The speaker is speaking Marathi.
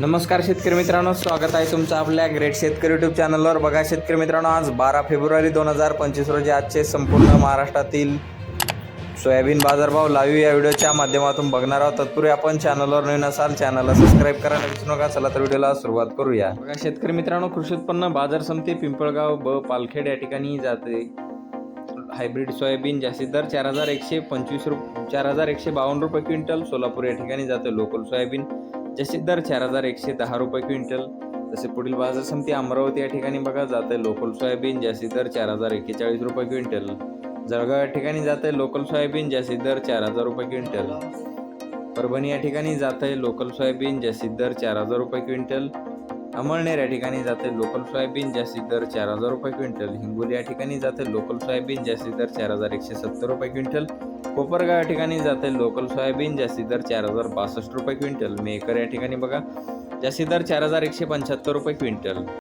नमस्कार शेतकरी मित्रांनो स्वागत आहे तुमचं आपल्या ग्रेट शेतकरी युट्यूब चॅनलवर बघा शेतकरी मित्रांनो आज बारा फेब्रुवारी दोन हजार पंचवीस रोजी आजचे संपूर्ण महाराष्ट्रातील सोयाबीन बाजारभाव लाईव्ह या व्हिडिओच्या माध्यमातून बघणार आहोत. तत्पूर्वी आपण चॅनलवर नवीन असाल चॅनलला सबस्क्राईब करायला विसरू नका चला तर व्हिडिओला सुरुवात करूया. बघा शेतकरी मित्रांनो कृषी उत्पन्न बाजार समिती पिंपळगाव ब पालखेड या ठिकाणी जाते. हायब्रिड सोयाबीन जास्तीत दर चार हजार एकशे पंचवीस रुप चार हजार एकशे बावन्न रुपये क्विंटल. सोलापूर या ठिकाणी जाते लोकल सोयाबीन. जास्तीत दर चार हजार एकशे दहा रुपये क्विंटल तसे पुढील बाजार समिती अमरावती या ठिकाणी बघा जाते लोकल सोयाबीन जास्ती दर चार हजार एक्केचाळीस रुपये क्विंटल. जळगाव या ठिकाणी जात आहे लोकल सोयाबीन जास्तीत दर चार हजार रुपये क्विंटल. परभणी या ठिकाणी जात आहे लोकल सोयाबीन जास्तीत दर चार हजार रुपये क्विंटल. अमळनेर या ठिकाणी जाते लोकल सोयाबीन जास्तीत दर चार हजार रुपये क्विंटल. हिंगोली या ठिकाणी जाते लोकल सोयाबीन जास्ती दर चार हजार एकशे सत्तर रुपये क्विंटल. कोपरगाव या ठिकाणी जाते लोकल सोयाबीन जास्ती दर चार हजार बासष्ट रुपये क्विंटल. मेकर या ठिकाणी बघा जास्ती दर चार हजार एकशे पंच्याहत्तर रुपये क्विंटल.